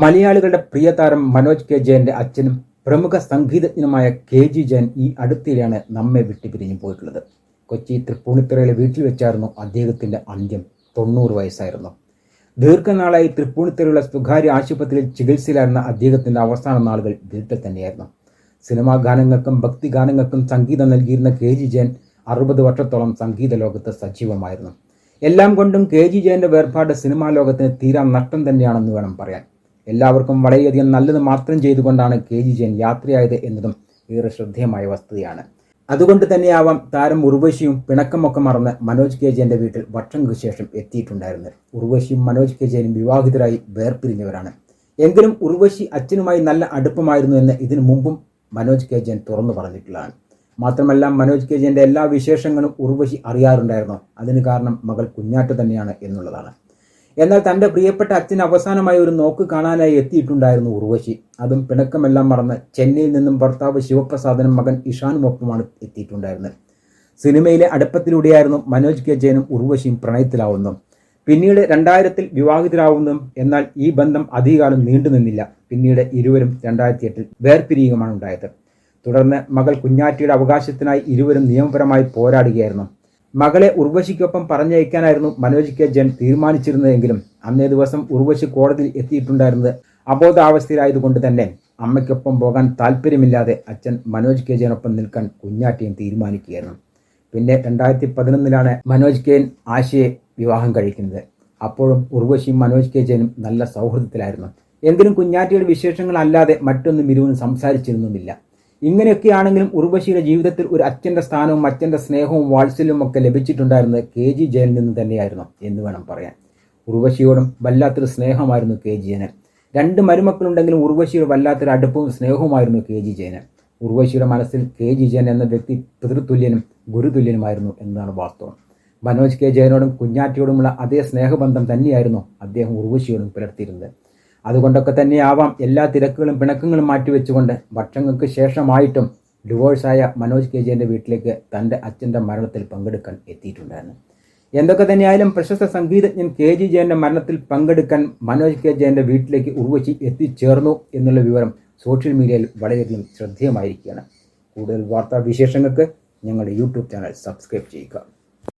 മലയാളികളുടെ പ്രിയ താരം മനോജ് കെ ജയന്റെ അച്ഛനും പ്രമുഖ സംഗീതജ്ഞനുമായ കെ ജി ജയൻ ഈ അടുത്തിടെയാണ് നമ്മെ വിട്ടു പിരിഞ്ഞു പോയിട്ടുള്ളത്. കൊച്ചി തൃപ്പൂണിത്തുറയിലെ വീട്ടിൽ വെച്ചായിരുന്നു അദ്ദേഹത്തിന്റെ അന്ത്യം. തൊണ്ണൂറ് വയസ്സായിരുന്നു. ദീർഘനാളായി തൃപ്പൂണിത്തുറയിലെ സ്വകാര്യ ആശുപത്രിയിൽ ചികിത്സയിലായിരുന്ന അദ്ദേഹത്തിന്റെ അവസാന നാളുകൾ വീട്ടിൽ തന്നെയായിരുന്നു. സിനിമാ ഗാനങ്ങൾക്കും ഭക്തി ഗാനങ്ങൾക്കും സംഗീതം നൽകിയിരുന്ന കെ ജി ജയൻ അറുപത് വർഷത്തോളം സംഗീത ലോകത്ത് സജീവമായിരുന്നു. എല്ലാം കൊണ്ടും കെ ജി ജയന്റെ വേർപാട് സിനിമാ ലോകത്തിന് തീരാ നഷ്ടം തന്നെയാണെന്ന് വേണം പറയാൻ. എല്ലാവർക്കും വളരെയധികം നല്ലത് മാത്രം ചെയ്തുകൊണ്ടാണ് കെ ജി ജയൻ യാത്രയായത് എന്നതും ഏറെ ശ്രദ്ധേയമായ വസ്തുതയാണ്. അതുകൊണ്ട് തന്നെയാവാം താരം ഉർവശിയും പിണക്കമൊക്കെ മറന്ന് മനോജ് കെ ജയന്റെ വീട്ടിൽ വർഷങ്ങൾക്ക് ശേഷം എത്തിയിട്ടുണ്ടായിരുന്നത്. ഉർവശിയും മനോജ് കെ ജയനും വിവാഹിതരായി വേർപിരിഞ്ഞവരാണ്. എങ്കിലും ഉർവശി അച്ഛനുമായി നല്ല അടുപ്പമായിരുന്നു എന്ന് ഇതിനു മുമ്പും മനോജ് കെ ജയൻ തുറന്നു പറഞ്ഞിട്ടുള്ളതാണ്. മാത്രമല്ല മനോജ് കെ ജയന്റെ എല്ലാ വിശേഷങ്ങളും ഉർവശി അറിയാറുണ്ടായിരുന്നു. അതിന് കാരണം മകൾ കുഞ്ഞാറ്റ തന്നെയാണ് എന്നുള്ളതാണ്. എന്നാൽ തന്റെ പ്രിയപ്പെട്ട അച്ഛൻ അവസാനമായി ഒരു നോക്ക് കാണാനായി എത്തിയിട്ടുണ്ടായിരുന്നു ഉർവശി. അതും പിണക്കമെല്ലാം മറന്ന് ചെന്നൈയിൽ നിന്നും ഭർത്താവ് ശിവപ്രസാദനും മകൻ ഇഷാനുമൊപ്പമാണ് എത്തിയിട്ടുണ്ടായിരുന്നത്. സിനിമയിലെ അടുപ്പത്തിലൂടെയായിരുന്നു മനോജ് കെ ജയനും ഉർവശിയും പ്രണയത്തിലാവുന്നതും. പിന്നീട് രണ്ടായിരത്തിൽ വിവാഹിതരാവുന്നതും എന്നാൽ ഈ ബന്ധം അധികകാലം നീണ്ടു നിന്നില്ല. പിന്നീട് ഇരുവരും രണ്ടായിരത്തി എട്ടിൽ വേർപിരിയുകയാണ് ഉണ്ടായത്. തുടർന്ന് മകൾ കുഞ്ഞാറ്റിയുടെ അവകാശത്തിനായി ഇരുവരും നിയമപരമായി പോരാടുകയായിരുന്നു. മകളെ ഉർവശിക്കൊപ്പം പറഞ്ഞയക്കാനായിരുന്നു മനോജ് കെ ജൻ തീരുമാനിച്ചിരുന്നതെങ്കിലും അന്നേ ദിവസം ഉർവശി കോടതിയിൽ എത്തിയിട്ടുണ്ടായിരുന്നത് അബോധാവസ്ഥയിലായതുകൊണ്ട് തന്നെ അമ്മയ്ക്കൊപ്പം പോകാൻ താല്പര്യമില്ലാതെ അച്ഛൻ മനോജ് കെ ജയനൊപ്പം നിൽക്കാൻ കുഞ്ഞാട്ടിയും തീരുമാനിക്കുകയായിരുന്നു. പിന്നെ രണ്ടായിരത്തി പതിനൊന്നിലാണ് മനോജ് കെയൻ ആശയെ വിവാഹം കഴിക്കുന്നത്. അപ്പോഴും ഉർവശിയും മനോജ് കെ ജയനും നല്ല സൗഹൃദത്തിലായിരുന്നു. എങ്കിലും കുഞ്ഞാറ്റിയുടെ വിശേഷങ്ങളല്ലാതെ മറ്റൊന്നും ഇരുവനും സംസാരിച്ചിരുന്നുമില്ല. ഇങ്ങനെയൊക്കെയാണെങ്കിലും ഉർവശിയുടെ ജീവിതത്തിൽ ഒരു അച്ഛന്റെ സ്ഥാനവും അച്ഛന്റെ സ്നേഹവും വാത്സല്യവും ഒക്കെ ലഭിച്ചിട്ടുണ്ടായിരുന്നത് കെ ജി ജയനിൽ നിന്ന് തന്നെയായിരുന്നു എന്ന് വേണം പറയാൻ. ഉർവശിയോടും വല്ലാത്തൊരു സ്നേഹമായിരുന്നു കെ ജയന്. രണ്ട് മരുമക്കളുണ്ടെങ്കിലും ഉർവശിയുടെ വല്ലാത്തൊരു അടുപ്പവും സ്നേഹവുമായിരുന്നു കെ ജി ജയന്. ഉർവശിയുടെ മനസ്സിൽ കെ ജി ജയൻ എന്ന വ്യക്തി പിതൃതുല്യനും ഗുരുതുല്യനുമായിരുന്നു എന്നതാണ് വാസ്തവം. മനോജ് കെ ജയനോടും കുഞ്ഞാറ്റിയോടുമുള്ള അതേ സ്നേഹബന്ധം തന്നെയായിരുന്നു അദ്ദേഹം ഉർവശിയോടും പുലർത്തിയിരുന്നത്. അതുകൊണ്ടൊക്കെ തന്നെയാവാം എല്ലാ തിരക്കുകളും പിണക്കങ്ങളും മാറ്റിവെച്ചുകൊണ്ട് വർഷങ്ങൾക്ക് ശേഷമായിട്ടും ഡിവോഴ്സായ മനോജ് കെ ജെന്റെ വീട്ടിലേക്ക് തന്റെ അച്ഛന്റെ മരണത്തിൽ പങ്കെടുക്കാൻ എത്തിയിട്ടുണ്ടായിരുന്നു. എന്തൊക്കെ തന്നെയായാലും പ്രശസ്ത സംഗീതജ്ഞൻ കെ ജി ജയന്റെ മരണത്തിൽ പങ്കെടുക്കാൻ മനോജ് കെ ജയന്റെ വീട്ടിലേക്ക് ഉർവശി എത്തിച്ചേർന്നു എന്നുള്ള വിവരം സോഷ്യൽ മീഡിയയിൽ വളരെയധികം ശ്രദ്ധേയമായിരിക്കുകയാണ്. കൂടുതൽ വാർത്താ വിശേഷങ്ങൾക്ക് ഞങ്ങളുടെ യൂട്യൂബ് ചാനൽ സബ്സ്ക്രൈബ് ചെയ്യുക.